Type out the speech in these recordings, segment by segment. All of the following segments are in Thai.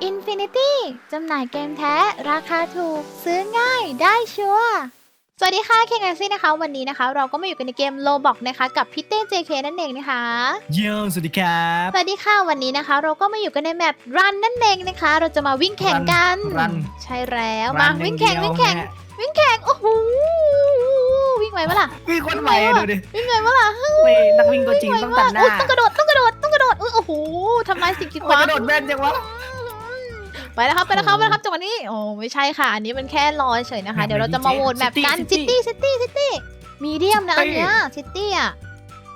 Infinity จำหน่ายเกมแท้ ราคาถูก ซื้อง่ายได้ชัวร์สวัสดีค่ะเคงแอนซี่นะคะ วันนี้นะคะ เราก็มาอยู่กันในเกม Roblox นะคะ กับพี่เต้ JK นั่นเองนะคะเยี่ยมสวัสดีครับ สวัสดีค่ะวันนี้นะคะ เราก็มาอยู่กันในแมป Run นั่นเองนะคะ เราจะมาวิ่งแข่งกัน Run ใช่แล้วรัมานวิ่งแข่งอย่าวิ่งเดียแข่งนะวิ่งแข่งโอ้โหวิ่งไหวปะล่ะ วิ่งคนใหม่ดูดิวิ่งไหวปะล่ะนี่นักวิ่งตัวจริงต้องตัดหน้าอุ๊ยต้องกระโดดต้องกระโดดต้องกระโดดอุ๊ยโอ้โหทำลายสิ่งกีดขมันวางกระโดดแม่นจังวะ ไปแล้วครับไปแล้วครับโอ้ไปแล้วครับจังหวะนี้โอ้ไม่ใช่ค่ะ อันนี้มันแค่รอเฉยนะคะแบบเดี๋ยวเราจะมานี้โหวตแบบกัน City ซิตี้ซิตี้ซิตี้มีเดียมนะอัน City เนี้ยซิตี้อะ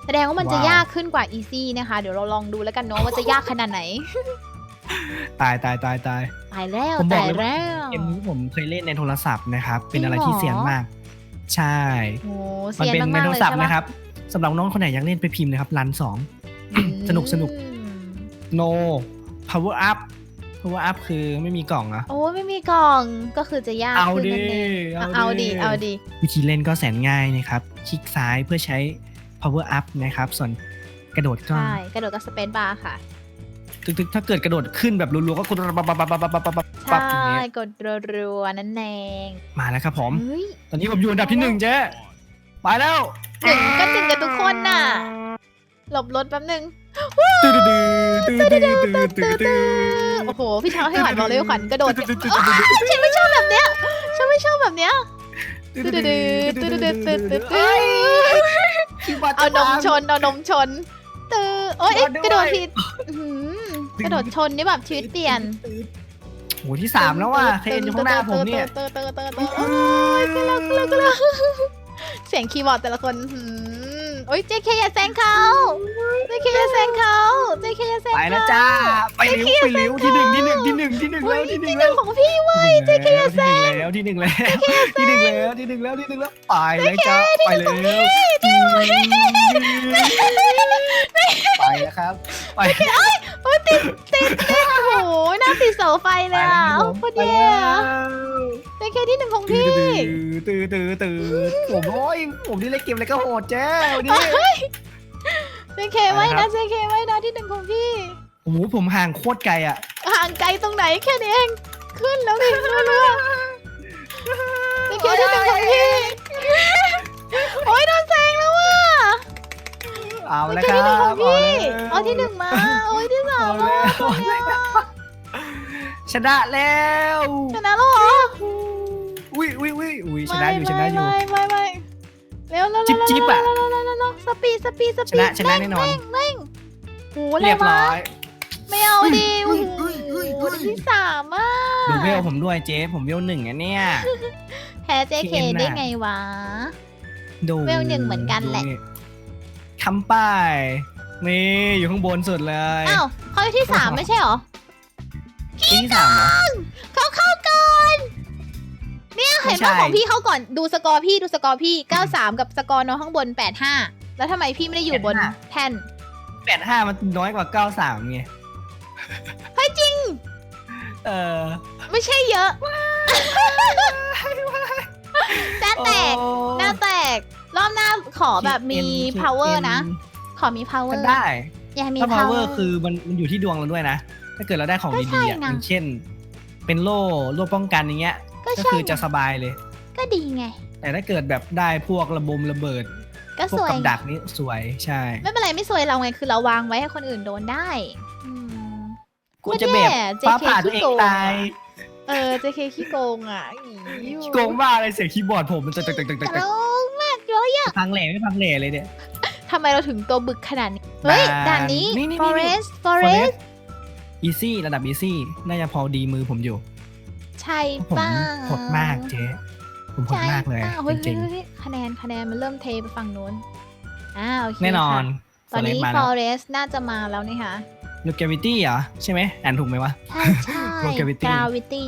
แสดงว่ามันจะว้าวยากขึ้นกว่าอีซี่นะคะ เดี๋ยวเราลองดูแล้วกันเนาะว่าจะยากขนาดไหน ตายตายตายตายตายแล้วผมบอตากยเลยว่าแล้วเกมนี้ผมเคยเล่นในโทรศัพท์นะครับ เป็นอะไรจริที่งเหรอเสี่ยงมาก ใช่โอ้มันเสียนเป็นในมากๆโทเลรยศัพใช่ท์ปะนะครับสำหรับน้องคนไหนอยากเล่นไปพิมพ์เลยครับรันสองอืมสนุกสนุก no power up power up คือไม่มีกล่องอะโอ้ไม่มีกล่องก็คือจะยากเอาขึ้นดินั่นเองเอาเอาดิเอาดิวิธีเล่นก็แสนง่ายนะครับ คลิกซ้ายเพื่อใช้ power up นะครับ ส่วนกระโดดก็ใช่กระโดดกับสเปนบาร์ค่ะตึกๆถ้าเกิดกระโดดขึ้นแบบรัวๆก็กดปับปับปับปับปับปับปับใช่อย่างเงี้ยกดรัวๆนั่นเองมาแล้วครับผม เฮ้ยตอนนี้ผมอยู่อันดับที่หนึ่งเจ๊ไปแล้วหนึ่งก็หนึ่งกับทุกคนน่ะ หลบรถแป๊บนึง ตื้อดื้อตื้อดื้อตื้อดื้อตื้อ โอ้โหพี่ช้างให้ขวัญบอกเลยว่าขวัญกระโดดเนี่ยอ้าวฉันไม่ชอบแบบเนี้ยฉันไม่ชอบแบบเนี้ยตึ๊ดตึ๊ดตึ๊ดตึ๊ดตึ๊ดตึ๊ดตึ๊ดเอานมชนเอานมชนตื้อโอ๊ยเอ๊ะกระโดดผิดอื้อหือกระโดดชนนี่แบบชีวิตเปลี่ยนโหที่สามแล้วว่ะเทรนอยู่ข้างหน้าผมเนี่ยเตอร์เตอร์เตอร์เตอร์โอ๊ยกระโดดกระโดดกระโดดเสียงคีย์บอร์ดแต่ละคนหืมโอ๊ยเจเคอย่าแซงเขาเจเคอย่าแซงเขาเจเคอย่าแซง ไปเขาแล้วจ้า ไปเร็วไปเร็วที่หนึ่งที่หนึ่งที่หนึ่งที่หนึ่งเฮ้แล้ยวที่หนึ่ที่งหนึ่แล้งวของพี่เว้ยที่หนึ่งแล้วที่หนึ่งแล้วที่หนึ่งแล้วที่หนึ่งแล้วที่หนึ่งแล้วไปเลยจ้าไปเลยไปแล้วครับ ไปโอ้ยติดติดติดโอ้โหหน้าติดเสาไฟเลยอะโอ้โคตรแย่อะเจเคที่หนึ่งของตื้พี่อตื้อตื้อตื้อผมโอ้ยผมนี่เล่นเกมอะไรก็โหดแจ้วันนี้ เจเคไว้นะเจเคไว้นะที่หนึ่งของพี่ โอ้โหผมห่างโคตรไกลอะ ห่างไกลตรงไหนแค่นี้เอง ขึ้นแล้วนี่เรื่อยๆเจเคที่หนึ่งของพี่ โอ้ยโดนแซงแล้วว่ะเอาเจแล้วเคครัที่หนึ่งของบพี่เอาเอาที่หนึ่งมา โอ้ยที่สาเอามแล้อะวชนะแล้ว ชนะแล้วเหรอ อุ้ยอุ้ยอุ้ยอุ้ยชนะอยู่ชนะอยู่ ไม่ไม่ไม่ เร็วเร็วจิ๊บจิ๊บอะเร็วเร็วเร็วเร็วสปีดสปีดสปีดชนะชนะแน่นอนเร่งเร่งโอ้โหเรียบร้อยไม่เอาดิอุ้โอ้ยโหอุ้ยอุ้ยอุ้ยที่สามอะดูเวลผมด้วยเจ๊ผมเวลหนึ่งอะเนี่ยแพ้เจเคเกมน่ะได้ไงวะดูเวลหนึ่งเหมือนกันแหละดูคำป้ายนี่อยู่ข้างบนสุดเลยอ้าวเขาที่สามไม่ใช่เหรอที่สามเหรอเขาเข้าก่อน ช่ว่าของพี่เข้าก่อนดูสกอร์พี่ดูสกอร์พี่93กับสกอร์น้องข้างบน85แล้วทำไมพี่ไม่ได้อยู่บนแท่นแปดห้ามันน้อยกว่าเก้าสามไงเฮ้ยจริง เออไม่ใช่เยอะหน้าแตกโอ้หน้าแตก รอบหน้าขอแบบมีคิด N power คิด N นะ ขอมี power ก็ได้อยากมีถ้า power power คือมันมันอยู่ที่ดวงเราด้วยนะ ถ้าเกิดเราได้ของก็ใช่ดีๆอะนะอย่างเช่น เป็นโล่โล่ป้องกันอย่างเงี้ย ก็ก็ใช่คือจะไงสบายเลย ก็ดีไง แต่ถ้าเกิดแบบได้พวกระบมระเบิด ก็พวสกวยกับดักนี่สวยใช่ ไม่เป็นไรไม่สวยเราไงคือเราวางไว้ให้คนอื่นโดนได้อืม กูจะแบบก็แย่ฟ้า JK ผ่าตัวเองขี้โกงตายเออเจเคขี้โกงอะอีโกงบ้าอะไรเสียงคีย์บอร์ดผมมันตึกตึกตึกตึกตึกตลกมากเลยอะพังเหล่ไม่พังเหล่เลยเนี่ย ทำไมเราถึงตัวบึกขนาดนี้เฮ้ยด่านด่านนี้ นี่นี่นี่ forest forest อีซี่ระดับอีซี่น่าจะพอดีมือผมอยู่ ใช่ผมป้าโหดมากเจ๊ผมโหดใช่มากเลยป้าเฮ้ยจริงเฮ้ยเฮ้ยคะแนนคะแนนมันเริ่มเทไปฝั่งนู้นอ่าโอเคๆแน่นอนค่ะตอนนี้ Forest มาแล้ว forest น่าจะมาแล้วนี่ค่ะลูกแกวิตี้เหรอ ใช่ไหมอ่านถูกไหมวะ ใช่ใช่ Gravity gravity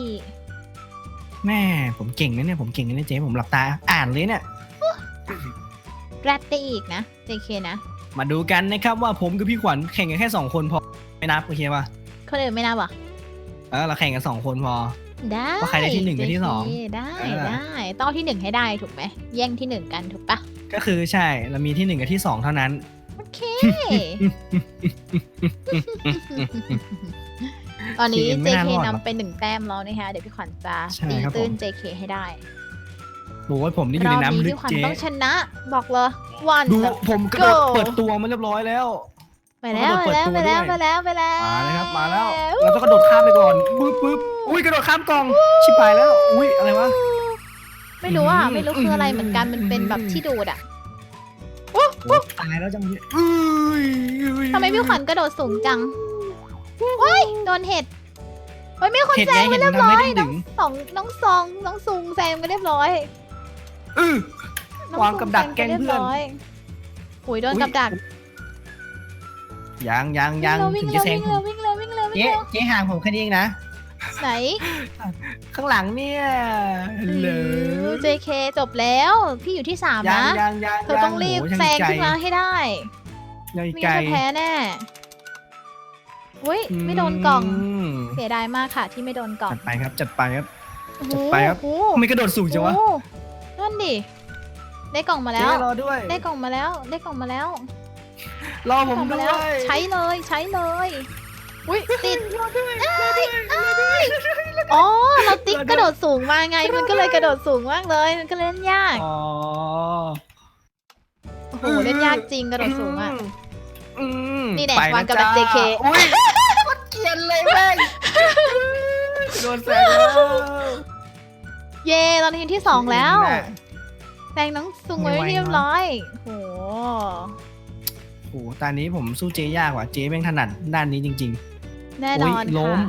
แม่ผมเก่งนะเนี่ยผมเก่งนะเนี่ยเจ๊ผมหลับตา อ่านเลยเนี่ย แรดได้อีกนะ JK นะ มาดูกันนะครับว่าผมกับพี่ขวัญแข่งกันแค่สองคนพอไม่นับโอเคป่ะคนอื่นไม่นับเหรอะเออเราแข่งกันสองคนพอ ได้ว่าใครได้ที่หนึ่งกับที่สอง JK ได้เออ ได้ต้องเอาที่หนึ่งให้ได้ถูกไหมแย่งที่หนึ่งกันถูกปะก็คือใช่เรามีที่หนึ่งกับที่สองเท่านั้น โอเค ตอนนี้ JK ไม่น่าร JK อดหรอกนำไปหนึ่งแต้มแล้วนะคะเดี๋ยวพี่ขวัญจะใช่ตีครับผม ตื้น JK ให้ได้โอ้ยผมนี่อรยู่อบในนี้น้ำลึกพี่ขวัญเจ๊ต้องชนะ บอกเลยวันดูผมกระโดด Go เปิดตัวมาเรียบร้อยแล้ว ไปแล้วกไประโดแล้ดวเปิไปดตัวแล้วไปแล้วไปแล้ว มาเลยครับมาแล้วเราต้องกระโดดข้ามไปก่อนปึ๊บปึ๊บ อุ้ยกระโดดข้ามกล่องชิบหายแล้ว อุ้ยอะไรวะ ไม่รู้อะอืมไม่รู้คืออะไรเหมือนกัน มันเป็นแบบอืมที่ดูดอะโอ้ตายแล้วจังเลยอุ้ยอุ้ยทำไมพี่ขวัญกระโดดสูงจังเฮ้ยโดนเห็ดเฮ้ยมีคนเห็นแซไงงไปเห็นเรียบทำร้อให้ยดึน้องงสองน้องซองน้องซุงแซงไปเรียบร้อยๆอื้อน้องวางซุกับดักแกล้งซไปรียบเพื่อนร้ยอุ้ยโดนอุ๊ยกับดักยังยังยังวิ่ถึงงเร็จะวแซงวิ่งผเร็วมวิ่งเร็ววิ่งเร็ววิ่งเจ๊เร็วเจ๊ห่างผมแค่นี้เองนะ ไหนข้างหลังเนี่ยฮัลโหลเจเคจบแล้ว พี่อยู่ที่สามยังนะยังยังเธอต้องรีบโโหยังแซงไกลขึ้นมาให้ได้ยังไม่อีกไกลงั้นเธอแพ้แน่อุ้ยไม่โดนกล่อง มเสียดายมากค่ะที่ไม่โดนกล่องจัดไปครับจัดไปครับโอ้โหจัดไปครับ โอ้โหทำไม่กระโดดสูงจังวะโอ้โหนั่นดิ ได้กล่องมาแล้ว เจ๊รอด้วยได้กล่องมาแล้ว ได้กล่องมาแล้วรอผได้มกล่องด้มาวยแล้วใช้เลย ใช้เลย อุ้ยติดเอ้ยเอ้ยอ๋อเราติ๊กกระโดดสูงมาไง มันก็เลยกระโดดสูงมากเลย มันก็เล่นยากอ๋อโอ้โหเล่นยากจริงกระโดดสูงอะ อืมนี่แน่ไปวางกับจ้ JK อุ้ยมันเกลียนเลยแม่งโดนแซงแล้วเย่ตอนนี้ทีมที่สองแล้วน่ะ แซงน้องซุงไว้ไม่ไหวเรียบร้อยโหโอ้โหตอนนี้ผมสู้เจ๊ยากกว่าเจ๊แม่งถนัดด้านนี้จริง แน่ๆนโอ้ยอนล้ม ค่ะ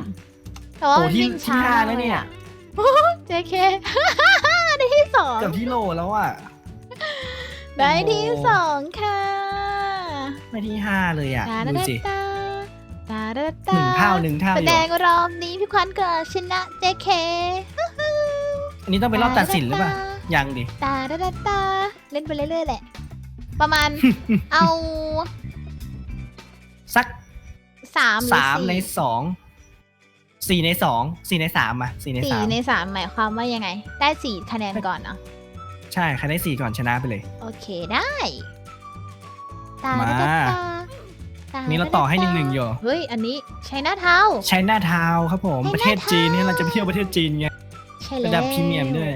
แต่ว่าโอ้มันที่วิ่งที่ช้าห้าแล้วเนี่ย เจเค ได้ที่สองเกับที่โลแล้วอะได้ที่สองค่ะไม่ที่ห้าเลยอะตาดูดาสิตาตาดาหตานึ่งเท่าหนึ่งเท่าแสอดยู่งรอบนี้พี่ควันเกิดชนะเจเคอันนี้ต้องเป็นรอบตัดสินหรือเปล่า ยังดิ ตาดาตาตาเล่นไปเรื่อยๆแหละ ประมาณ เอาสัก สามหรือสามในสี่สองสี่ในสองสี่ในสามอะสี่ในสี่สามในสามหมายความว่ายังไง ได้สี่คะแนนก่อนเนาะใช่ใครได้สี่ก่อนชนะไปเลย โอเคได้ ตามาดาตาตานี่เราต่อให้หนึ่งหนึ่งอยู่เฮ้ย อันนี้ใช้หน้าเท้าใช้หน้าเท้าครับผมใช้หน้าประเทศจีนเนี่ยเท้าเราจะไปเที่ยวประเทศจีนไงใช่แล้วระดับพรีเมียมด้วย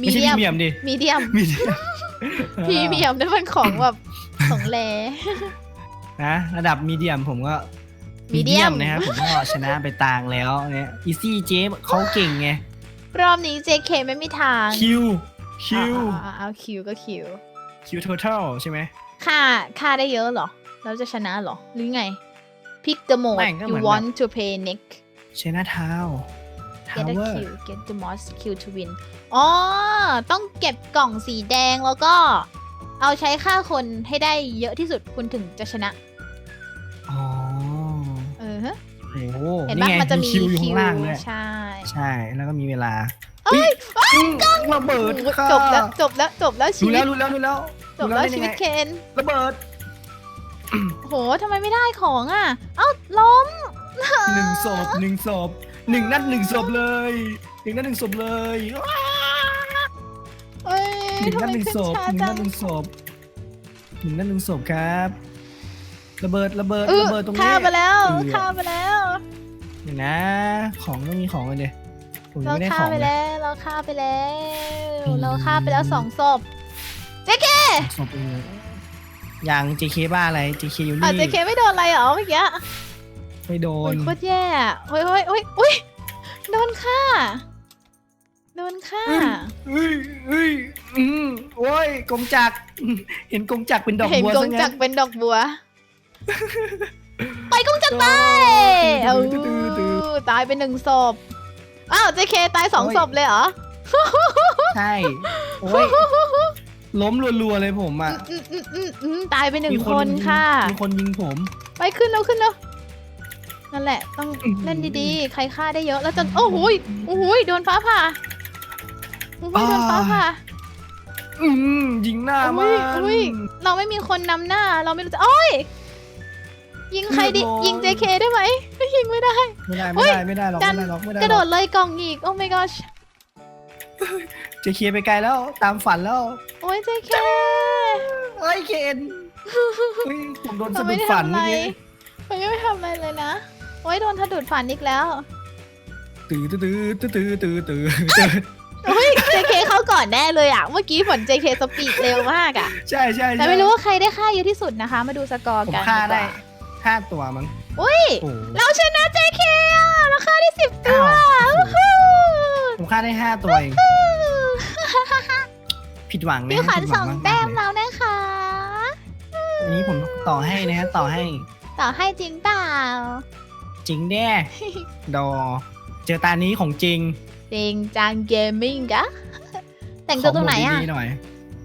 มีไม่ใช่พเดีรียมเมียมดิมีเดียม มีเดียมพรีเมียมนั่นมันของแบบ ของแล นะ ระดับมีเดียมผมก็ Medium นะครับผมก็ชนะไปต่างแล้วเนี่ยอีซี่เจฟเขาเก่งไงรอบนี้ JK ไม่มีทางคิวคิวอ่าๆๆเอาคิวก็คิว คิวท o ทัลใช่ไหม ค่าค่าได้เยอะเหรอ เราจะชนะเหรอ หรือไง Pick the mode ไม่ก็เหมื you อน want to play next ใช้หน้าเท้า get a ทาวเวอร์ kill get the most kill to win อ๋อ ต้องเก็บกล่องสีแดงแล้วก็ เอาใช้ค่าคนให้ได้เยอะที่สุดคุณถึงจะชนะ อ๋อเออฮะโอ้โหเห็นนี่ปะไงมันจะมีมีคิวอยู่ข้างล่างด้วยใช่ใช่ แล้วก็มีเวลาเอ้ยกล้องระเบิดโอ้โหค่ะจบแล้วจบแล้วจบแล้วชีรู้วิแล้ตวรู้แล้วรู้แล้วจบแล้วรู้ชีวิตได้เคนยังไงระเบิดโหทำไมไม่ได้ของอะ เอ้าล้มหนึ่งศพหนึ่งศพหนึ่งนัดหนึ่งศพเลยหนึ่งนัดหนึ่งศพเลยเอ้ย หนึ่งทำนัดไมหนึ่งขึ้นศพช้าหนึ่งจันังดหนึ่งศพหนึ่งนัดหนึ่งศพครับ ระเบิดระเบิดเออระเบิดตรงนี้ฆ่าไปแล้วเออฆ่าไปแล้วเดี๋ยวนะ ของต้องมีของกันเดี๋ยวผมยังเราไม่ได้ฆ่าของไปเลยแล้วเราฆ่าไปแล้วอืมเราฆ่าไปแล้วสองศพศพเองยัง JK บ้าอะไร JK อยู่อาจนี่จะเคไม่โดนอะไรเหรอเมื่อกี้ไม่โดโอ้น ยโคตรแย่อะเฮ้ยเฮ้ยเฮ้ยเฮ้ยโดนฆ่า โดนฆ่า เฮ้ยเฮ้ยอืมโอ้ยกงจักรอืมเห็นกงจักรเป็นดอกเห็นบัวกซะงงั้นจักรเป็นดอกบัว ไปกงจักรไปโอ้เอายตื้อตื้อตื้อตายไปหนึ่งศพ อ้าวเจเคตายสองโอ้ยศพเลยเหรอ ใช่โอ้ยล้มรัวๆเลยผมอะอืมอืมอืมอืมตายไปหนึ่งมีคนยิงค่ะ มีคนยิงผม ไปขึ้นแล้วขึ้นแล้วนั่นแหละ ต้องอื้อหือ เล่นดีๆ ใครฆ่าได้เยอะแล้วจะโอ้โหยโอ้โหยโดนฟ้าผ่าโอ้โหยโดนฟ้าผ่าอืมยิงหน้ามัอุ้นยอุ้ยเราไม่มีคนนำหน้า เราไม่รู้จะโอ้ย ยิงใครดิ เรียบร้อย ยิง JK ได้ไหมไม่ยิงไม่ได้ ไม่ได้เฮ้ไม่ยได้ไม่ได้หรอกดัไม่นได้หรอกไม่ได้กระหโดรอดเลยกล่องอีก โอ้ my gosh จะเคลียร์ไปไกลแล้วตามฝันแล้วโอ้ย JK เอ้ยเคนเฮ้ยผมโดนเราสะดุไม่ดได้ฝันทำอะไรเมื่อกี้เรายังไม่ทำอะไรเลยนะ โอ้ยโดนถดูดฝันอีกแล้ว ตื้อตื้อตื้อตื้อตื้อตื้อตื้อเฮ้ย JK เข้าก่อนแน่เลยอะ เมื่อกี้ฝน JK สปีดเร็วมากอะ ใช่ใช่แต่ไม่รู้ว่าใครได้ค่าเยอะที่สุดนะคะ มาดูสกอร์ผมกันฆ่าได้กว่ห้าตัวมั้งอุ้ยโอ้โหเราชนะ JK อะเราค่าได้สิบตัวอ้าววู้ฮู้ผมฆ่าได้ห้าตัวเองผิดหวังนะพี่ขวัญผิดหสวัองมากๆแต้มเลยแล้วนะคะอันนี้ผมต่อให้นะฮะต่อให้ ต่อให้จริงเปล่า จริงแน่ดอ เจอตานี้ของจริง จริงจังเกมมิ่งกะแต่งตัวตรงไหนขอะโมดีๆหน่อย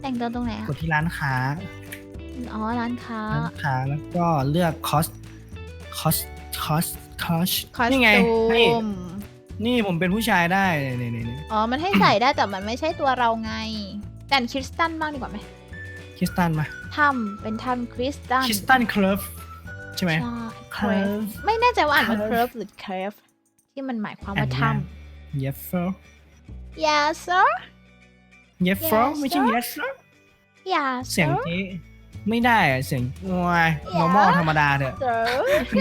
แต่งตัวตรงไหนกอะดที่ร้านค้าอ๋อ ร้านค้าร้านค้าแล้วก็เลือกคอสคอสคอสคอสคอสนี่ไงตูนี่มนี่ผมเป็นผู้ชายได้นี่นี่นี่อ๋อ มันให้ใส่ได้แต่มันไม่ใช่ตัวเราไง แต่งคริสตันบ้างดีกว่าไหมคริสตันมาถ้ำเป็นถ้ำคริสตันคริสตันเคลิฟใช่ไหม ใช่เคเครลิฟฟไม่แน่ใจว่าอ่านว่า Curve เครฟหรือเครฟที่มันหมายความว่าอ่านถ้ยา กเยฟเฟอร์ำ yes sir เยฟเฟอร์ Yes, ไม่ใช่ sir เยฟเฟอร์ yes เสียง sir เจ๊ไม่ได้อะเสียงวาย normal ธรรมดาเถอะ sir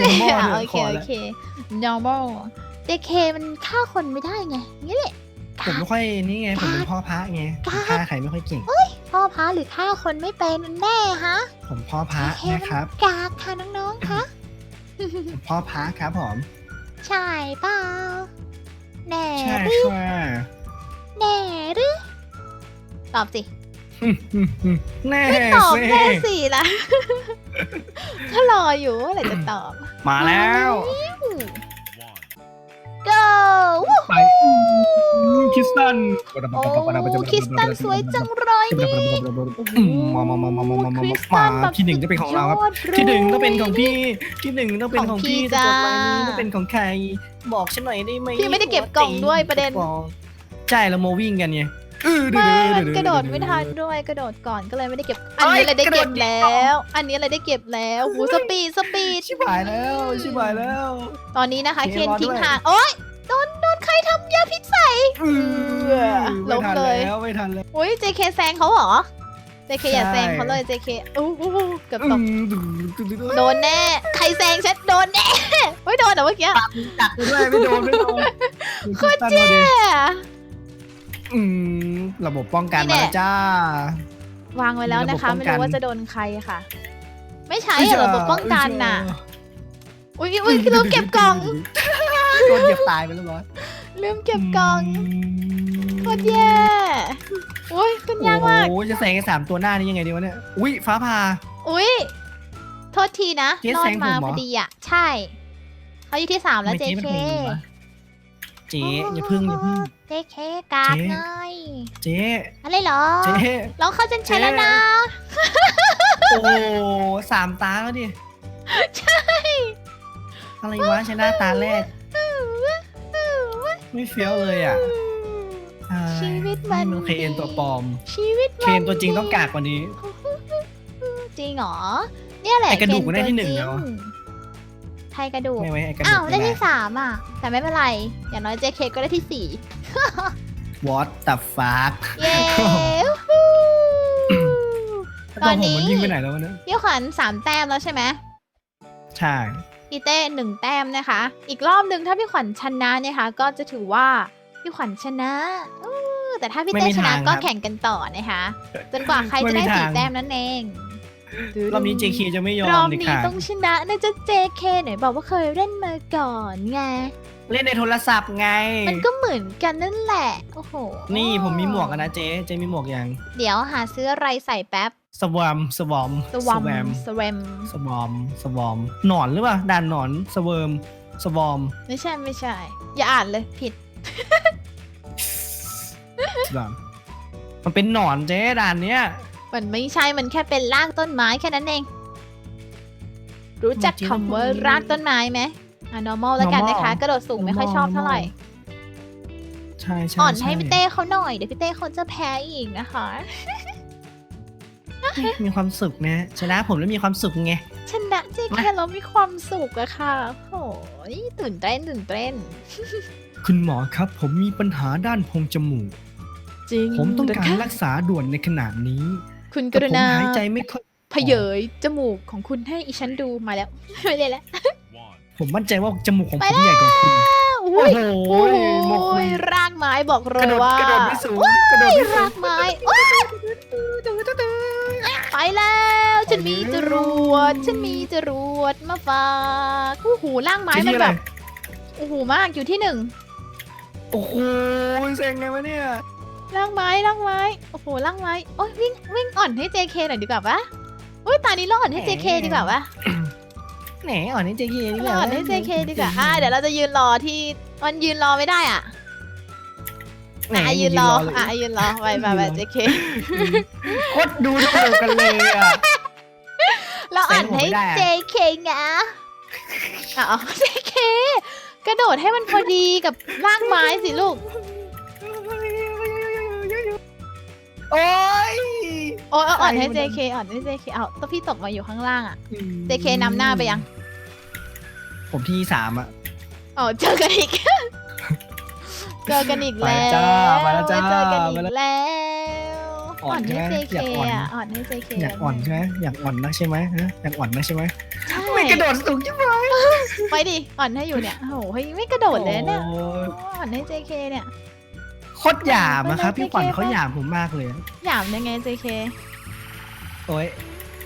normal อะเถโออะเคขอโอละเค normal JK มันฆ่าคนไม่ได้ไงนี่แหละ ผมไม่ค่อยนี่ไง ผมเป็นพ่อพระไงผมฆ่าใครไม่ค่อยเก่ง พ่อพาหรือฆ่าคนไม่เป็นแน่ฮะผมพ่อพระ JK นะครับมันกากค่ะน้องๆคะ ผมพ่อพระครับผม ใช่เปล่า แน่ใช่หรือค่ะแน่หรือตอบสิแน่ตอบสิแน่สิล่ะก็รออยู่ว่าอะไรจะตอบมาแล้ว go ไปคริสตันโอ้คริสตันสวยจังเลยนี่มามามามามามามาคริสตัมานแบบที่หนึ่งจะเป็นของเราครับยดเลยที่หนึ่งต้องเป็นของพี่ ที่หนึ่งต้องเป็นของพี่ของพี่จะจดจ้าไว้นี้ต้องเป็นของใคร บอกฉันหน่อยได้ไหมพี่ไม่ได้เก็บกล่องด้วยประเด็น ใช่เราโมวิ่งกันไง ไม่มันกระโดดไม่ทันด้วยกระโดดก่อนก็เลยไม่ได้เก็บ อันนี้เลยได้เก็บแล้ว อันนี้เลยได้เก็บแล้วหูสปีดสปีดชิบหายแล้วชิบหายแล้ว ตอนนี้นะคะเคนทิ้งห่างโอ๊ยโดนโดนใครทำยาพิษใส่ล้มเลยไม่ทันแล้วไม่ทันแล้วอุ้ย JK แซงเขาเหรอ JK อย่าแซงเขาเลย JK อู้อู้เกือบตกโดนแน่ ใครแซงฉันโดนแน่เฮ้ยโดนเหรอเมื่อกี้กัดด้วยไม่โดนไม่โดนโคตรเจ๊ อืมระบบป้องกันนี่มาแหละแล้วจ้า วางไว้แล้วนะคะระบบป้ไม่องกันรู้ว่าจะโดนใครค่ะ ไม่ใช่เหรอระบบป้องกันน่ะ อุ้ยอุ้ยลืมเก็บกล่องโดนเหยียบตายไปแล้วเหรอลืมเก็บกล่องโคตรแย่อุ้ยขึ้นยากมากโอ้โหจะแซงไอ้สามตัวหน้านี้ยังไงดีวะเนี่ยอุ้ยฟ้าผ่าอุ้ยโทษทีนะเจ๊นอแซนงมาผมเหรอพอดีอะ ใช่เขาอยู่ที่สามแล้วทำไม JK มันเป็นอย่างนี้วะ เจ๊อย่าพึ่งอย่าพึ่ง JK กาดเจ๊ไงเจ๊อะไรเหรอเจ๊เราเข้าเส้นชัยแล้วนะโอ้โหสามตาแล้วดิใช่อะไรวะชนะตาแรก ไม่เฟี้ยวเลยอะชีวิตมันมันเคเอ็นตัวปลอม ชีวิตเคมันเอ็นตัวจริงต้องกากกว่านี้ จริงเหรอเนี่ยแหละไอ้กระดูกเคนมันได้ที่หนึ่งตัวจริแล้วอะใค รกระดูก ไม่ไว้ไอ้กระดูอ้าวกได้ไม่ที่สามอะ แต่ไม่เป็นไร อย่างน้อย JK ก็ได้ที่สี่วอตตับฟากเย้ฮู้ตตออนนนี้นี้มันยิงไปไหนแล้ววะเนี่ยพี่ขวัญสามแต้มแล้วใช่ไหมใช่พี่เต้หนึ่งแต้มนะคะ อีกรอบหนึ่งถ้าพี่ขวัญชนะเนี่ยค่ะ ก็จะถือว่าพี่ขวัญชนะอู้แต่ถ้าพี่เต้ชนะก็แข่งกันต่อนะคะ จนกว่าใครจะได้สี่แต้มนั่นเอง รอบนี้ JK จะไม่ยอรอมบเด็ดนี้ขาดต้องชนะนะจ๊ะ JK ไหนบอกว่าเคยเล่นมาก่อนไง เล่นในโทรศัพท์ไง มันก็เหมือนกันนั่นแหละ โอ้โหนี่ผมมีหมวกอะนะเจ๊เจ๊มีหมวกยังเดี๋ยวหาซื้ออะไรใส่แป๊บสวอมสวอมสวัมแวมสแวมสวอมสวอมหนอนหรือเปล่าด่านหนอนสเวิร์มสวอมไม่ใช่ไม่ใช่ อย่าอ่านเลยผิด สวอมมันเป็นหนอนเจ๊ด่านเนี้ย มันไม่ใช่ มันแค่เป็นรากต้นไม้แค่นั้นเอง รู้จักคำว่ารากต้นไม้ไหมอะ normal แล้วกันนะคะ กระโดดสูงไม่ค่อยชอบเท่าไหร่ ใช่ใช่อ่อนให้ช่พี่เต้เขาหน่อย เดี๋ยวพี่เต้เขาจะแพ้อีกนะคะ มีความสุขนะ ชนะผมแล้วมีความสุขไง ชนะเจแค่เรามีความสุขอะค่ะโอ้ยตื่นเต้นตื่นเต้น คุณหมอครับ ผมมีปัญหาด้านโพรงจมูก จริง ผมต้องการเหรักษาด่วนในขณะนี้ คุณกแต่รุผมณาหายใจไม่ค่อย เพเยยจมูกของคุณให้อีฉันดูมาแล้ว ไม่ได้แล้ว ผมมั่นใจว่าจมูกของไปผมใหญ่กว่าคุณอุ้ยโอ้โหโมกุโอ้ลยรากไม้บอกเลกระยโดดว่ากระโดดไม่สูงกระโดดไม่สูรางกไม้โอ๊ยไปแล้ว ฉันมีจรวด ฉันมีจรวดมาฝากโอ้โหร่างไม้ที่มันอะไรแบบ โอ้โหมากอยู่ที่หนึ่ง โอ้โหเซ็งไงวะเนี่ย ร่างไม้ร่างไม้ โอ้โหร่างไม้ โอ้ยวิ่งวิ่งอ่อนให้ JK หน่อยดีกว่าปะอุ้ยตานี้เราอ่อนให้ JK ดีกว่าปะแหนอ่อนนี่เจ๊กี้นี่เราอ่อนให้ JK ดีกว่าอะเดี๋ยวเราจะยืนรอที่มันยืนรอไม่ได้อะแหนอะยืนรอเลยอะยืนรอไปไปไป JK โคตรดูเท่ากันเลยอะ เราอ่านให้เซ็นผมไม่ได้อะ JK ไงอ๋อ JK กระโดดให้มันพอดีกับร่างไม้สิลูก โอ้ย โอ้ยเอาอ่อนให้ ใครมัน JK อ่อนให้ JK เอาตัวพี่ตกมาอยู่ข้างล่างอะ JK นำหน้าไปยังผมที่สามอะอ๋อเจอกันอีก เจอกันอีกแล้วมาแล้วจ้าเจอกันอีมาแล้วกแล้วอ่อ่ออนนใช่ให้ ไหม JK อยากอ่อน อะอ่อนให้ JK อยากอ่อนใช่ไหมอยากอ่อนนักใช่ไหมฮะอยากอ่อนนักใช่ไหมใช่ไม่กระโดดสูงใช่ไหมไปดิอ่อนให้อยู่เนี่ยโอ้โหเฮ้ยไม่กระโดดเลยเนี่ยโอ้ยอ่อนให้ JK เนี่ย โคตรหยาบอะครับไปเลยพี่ขวัญ JK เขาหยาบผมมากเลยหยามยังไง JK โอ้ย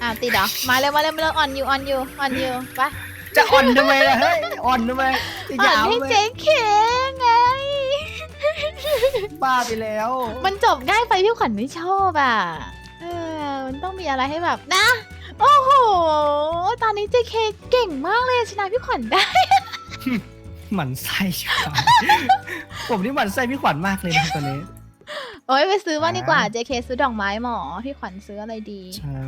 อะติดเหรอ มาเร็วมาเร็วมาเร็วอ่อนอยู่อ่อนอยู่อ่อนอยู่ไปจะอ่อนทำไมล่ะเฮ้ยอ่อนทำไมจะอ่อยานวให้ไหม JK ไง บ้าไปแล้ว มันจบง่ายไปพี่ขวัญไม่ชอบอะ เออ มันต้องมีอะไรให้แบบนะ โอ้โห ตอนนี้ JK เก่งมากเลยชนะพี่ขวัญได้ หมั่นไส้ชิบหายผมนี่หมั่นไส้พี่ขวัญมากเลยนะตอนนี้ โอ้ยไปซื้อว่างดีกว่าอ่า JK ซื้อดอกไม้หมอ พี่ขวัญซื้ออะไรดี ใช่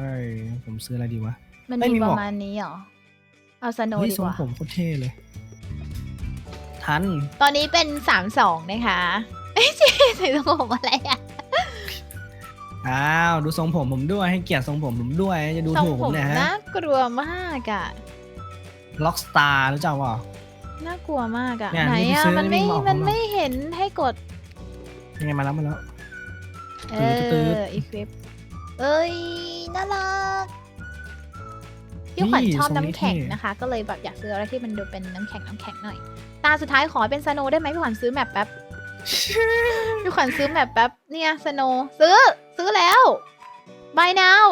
ผมซื้ออะไรดีวะ มันไม่มีมีปหมวกระมาณนี้เหรอ เอาสโนเฮ้ยดีทรกงว่า ผมโคตรเท่เลย ทัน ตอนนี้เป็นสามสองนะคะเอ้ยเจใส่ทรงผมอะไรอะอ้าว ดูทรงผมผมด้วยให้เกียรติทรงผมผมด้วยจะดูทรงถูกผผมมเนี่ยฮะ น่ากลัวมากอะล็อกสตาร์รู้จักเปล่า น่ากลัวมากอะเนี่ยไหนนี่อะซื้อมันไม่นี่บอกมันผมหน่อยไม่เห็นให้กด ยังไงมาแล้วมาแล้ว เอตื้อออีคลิป เอ้ย น่ารักพี่ขวัญนี่ชอบทรงนี้น้ำแข็งเท่นะคะ ก็เลยแบบอยากซื้ออะไรที่มันดูเป็นน้ำแข็งน้ำแข็งหน่อย ตาสุดท้ายขอเป็นสโนได้ไหมพี่ขวัญซื้อแมปแป๊บ พี่ขวัญซื้อแมปแป๊บ เนี่ยสโนซื้อ ซื้อแล้ว buy now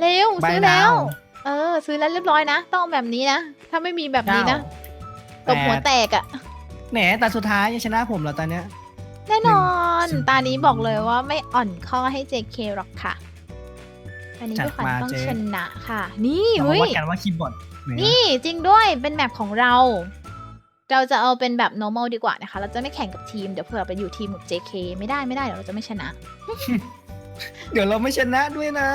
เร็ว Buy ซื้อแล้ว now เออ ซื้อแล้วเรียบร้อยนะ ต้องเอาแบบนี้นะ ถ้าไม่มีแบบนี้นะตเก้าบหัวแปดแตกอะแหมแต่สุดท้ายยังชนะผมแล้วตอนเนี้ย แน่นอนหนึ่งตานี้บอกเลยว่าไม่อ่อนข้อให้ JK หรอกค่ะอันนี้จัดพี่ขวัญมาต้องเจ๊ชนะค่ะ นี่เรามาเฮ้ยวัดกันว่าคีย์บอร์ดไหนอะนี่จริงด้วยเป็นแมปของเรา เราจะเอาเป็นแบบ normal ดีกว่านะคะ เราจะไม่แข่งกับทีม เดี๋ยวเผื่อไปอยู่ทีมกับ JK ไม่ได้ไม่ได้เดี๋ยวเราจะไม่ชนะ เดี๋ยวเราไม่ชนะด้วยนะ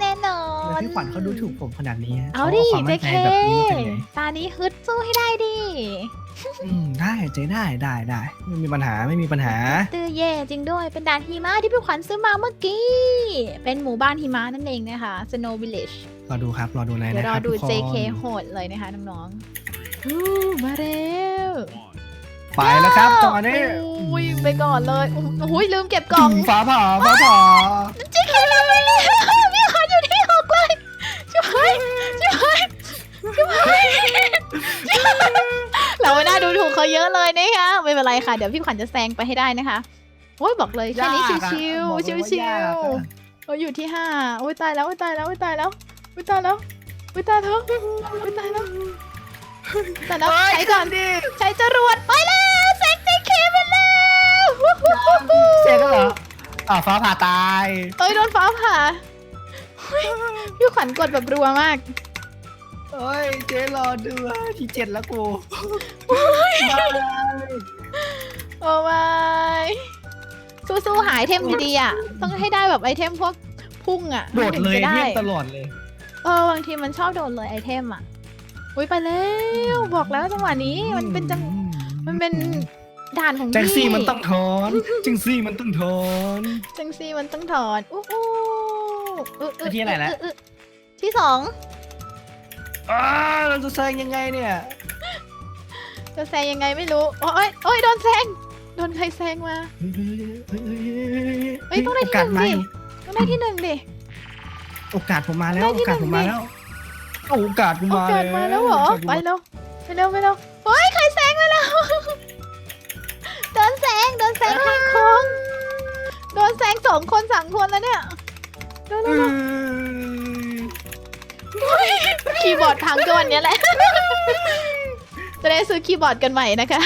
แน่นอแล้วนพี่ขวัญเขาดูถูกผมขนาดนี้เอาขดิความมั่นใจ JK แบบนี้มาจากไหนตานี้ฮึดสู้ให้ได้ดิอืมได้เจ๊ได้ได้ได้ไม่มีปัญหาไม่มีปัญหา ตื้อเย่จริงด้วยเป็นด่านหิมะที่พี่ขวัญซื้อมาเมื่อกี้ เป็นหมู่บ้านหิมะนั่นเองนะคะ Snow Village รอดูครับ รอดูเลยเดี๋ยนะวครอรับดู ทุกคน JK โหดเลยนะคะน้องๆอู้มาเร็ว ไปแล้วครับตอนนี้อุ้ยไปก่อนเลยอุ้ยลืมเก็บกล่องฟ้าผ่าฟ้าผ่า JK ทำไปแล้วพี่ขวัญอยู่ที่หกเลยช่วยช่วยช่วยเราไม่น่าดูถูกเขาเยอะเลยนะคะไม่เป็นไรค่ะ เดี๋ยวพี่ขวัญจะแซงไปให้ได้นะคะโอ้ยบอกเลยแค่นี้ยากอะชิวบอกๆเลยว่าชิวยากๆอะโอ้ยอยู่ที่ห้าโอ้ยตายแล้วโอ้ยตายแล้วโอ้ยตายแล้วโอ้ยตายแล้วโอ้ยตายแล้วโอ้ยตายแล้วตาย แล้วเฮ้ยใช้ก่อนดิใช้จรวดไปแล้วแซงเจเคไปแล้ววู้ฮู้ฮู้ฮู้เจ๊ก็เหรออ่าวฟ้าผ่าตายเอ้ยโดนฟ้าผ่าเฮ้ยพี่ขวัญกดแบบรัวมากเฮ้ยเจ๊รอดูอะที่เจ็ดแล้วกูมาโอ้ยสู้ๆหายเทมดีๆอะ ต้องให้ได้แบบไอเทมพวกพุ่งอะโดดเลยถึงจะได้เพียงตลอดเลย เออบางทีมันชอบโดนเลยไอเทมอะ อุ้ยไปแล้วบอกแล้วจังหวะนี้มันเป็นจังมันเป็นด่านของจังพี่ซี่มันต้องถอนจังซี่มันต้องถอนจังซี่มันต้องถอนอู้อู้อื้ออื้อที่อะไรแล้วอื้ออื้อที่สองอ้าเราจะแซงยังไงเนี่ยจะแซงยังไงไม่รู้โอ้ยโอ้ยโดนแซงโดนใครแซงมาเฮ้ยต้องได้ที่โอกาสหนึ่มางสิต้องได้ที่หนึ่งดิโอกาสผมมาแล้วได้โอที่กาสหนึ่ผมงมาดิแล้ว โอกาสกูโอมากาสมาแล้วเหรอ ไปเร็วไปเร็วไปเร็วเฮ้ยใครแซงมาแล้ว โดนแซงโดนแซงข้างโค้งโดนแซงสองคนสามคนแล้วเนี่ยเร็วเอเร็วเร็วอคีย์บอร์ดพังก็วันเนี้ยแหละ จะได้ซื้อคีย์บอร์ดกันใหม่นะคะ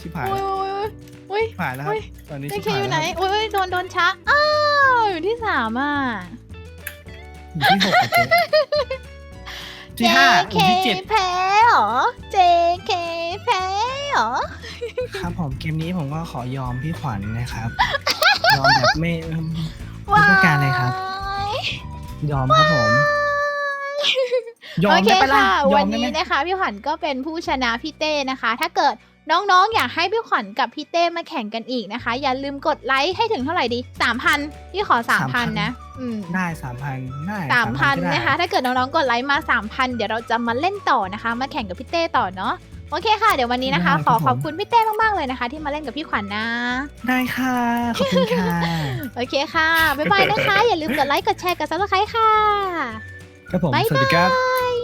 ชิบหายโอ้แล้วยโอ้ย ชิบหายแล้วครับ ตอนนี้โอ้ยชิได้บเคหายอยู่แล้วไหนครับโอ้ยโดน โดนชักอ้าว อยู่ที่สามอะ อยู่ที่หกอะเจ๊ที่ห้าอยู่ที่เจ็ดแพ้เหรอ JK แพ้เหรอ ครับผมเกมนี้ผมก็ขอยอมพี่ขวัญนะครับ ยอมแบบไม่ว้าต้องการอะไรครับ ยอมครับผม ยอโอมเคได้ปะล่ะค่ะ ยอวัมนได้นี้ไหมนะคะ พี่ขวัญก็เป็นผู้ชนะพี่เต้นะคะ ถ้าเกิด น้องๆอยากให้พี่ขวัญกับพี่เต้มาแข่งกันอีกนะคะ อย่าลืมกดไลค์ให้ถึงเท่าไหร่ดี3,000พี่ขอ3,000นะ อืมได้สามพันได้สามพันก็ได้นะคะ ถ้าเกิดน้องๆกดไลค์มา3,000เดี๋ยวเราจะมาเล่นต่อนะคะ มาแข่งกับพี่เต้ต่อเนาะโอเคค่ะ เดี๋ยววันนี้นะคะ ขอขอบคุณพี่เต้มากๆเลยนะคะ ที่มาเล่นกับพี่ขวัญนะ ได้ค่ะขอบคุณค่ะโอเคค่ะบ๊ายบายนะคะ อย่าลืมกดไลค์กดแชร์กดซับสไครต์ค่ะครับผมบ๊ายสวัสดีครับบาย